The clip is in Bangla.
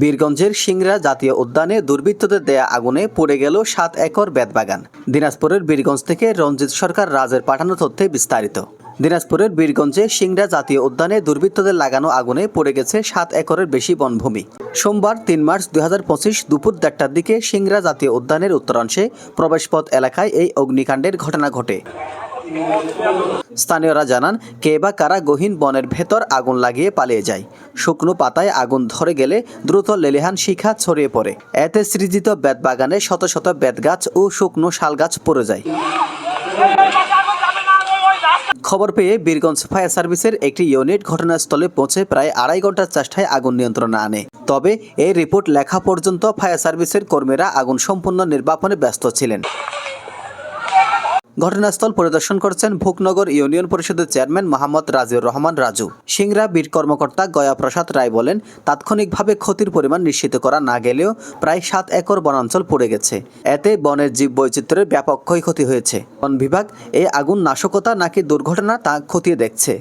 বীরগঞ্জের সিংড়া জাতীয় উদ্যানে দুর্বৃত্তদের দেয়া আগুনে পড়ে গেল সাত একর বেতবাগান। দিনাজপুরের বীরগঞ্জ থেকে রঞ্জিত সরকার রাজের পাঠানো তথ্যে বিস্তারিত। দিনাজপুরের বীরগঞ্জে সিংড়া জাতীয় উদ্যানে দুর্বৃত্তদের লাগানো আগুনে পড়ে গেছে সাত একরের বেশি বনভূমি। সোমবার তিন মার্চ দু হাজার পঁচিশ দুপুর দেড়টার দিকে সিংরা জাতীয় উদ্যানের উত্তরাংশে প্রবেশপথ এলাকায় এই অগ্নিকাণ্ডের ঘটনা ঘটে। স্থানীয়রা জানান, কে বা কারা গহীন বনের ভেতর আগুন লাগিয়ে পালিয়ে যায়। শুকনো পাতায় আগুন ধরে গেলে দ্রুত লেলিহান শিখা ছড়িয়ে পড়ে। এতে সৃজিত বেত বাগানে শত শত বেত গাছ ও শুকনো শাল গাছ পড়ে যায়। খবর পেয়ে বীরগঞ্জ ফায়ার সার্ভিসের একটি ইউনিট ঘটনাস্থলে পৌঁছে প্রায় আড়াই ঘণ্টার চেষ্টায় আগুন নিয়ন্ত্রণে আনে। তবে এই রিপোর্ট লেখা পর্যন্ত ফায়ার সার্ভিসের কর্মীরা আগুন সম্পূর্ণ নির্বাপনে ব্যস্ত ছিলেন। ঘটনাস্থল পরিদর্শন করছেন ভুকনগর ইউনিয়ন পরিষদের চেয়ারম্যান মোহাম্মদ রাজিউর রহমান রাজু। সিংরা বীর কর্মকর্তা গয়া প্রসাদ রায় বলেন, তাৎক্ষণিকভাবে ক্ষতির পরিমাণ নিশ্চিত করা না গেলেও প্রায় সাত একর বনাঞ্চল পড়ে গেছে। এতে বনের জীব বৈচিত্র্যের ব্যাপক ক্ষয়ক্ষতি হয়েছে। বন বিভাগ এই আগুন নাশকতা নাকি দুর্ঘটনা তা খতিয়ে দেখছে।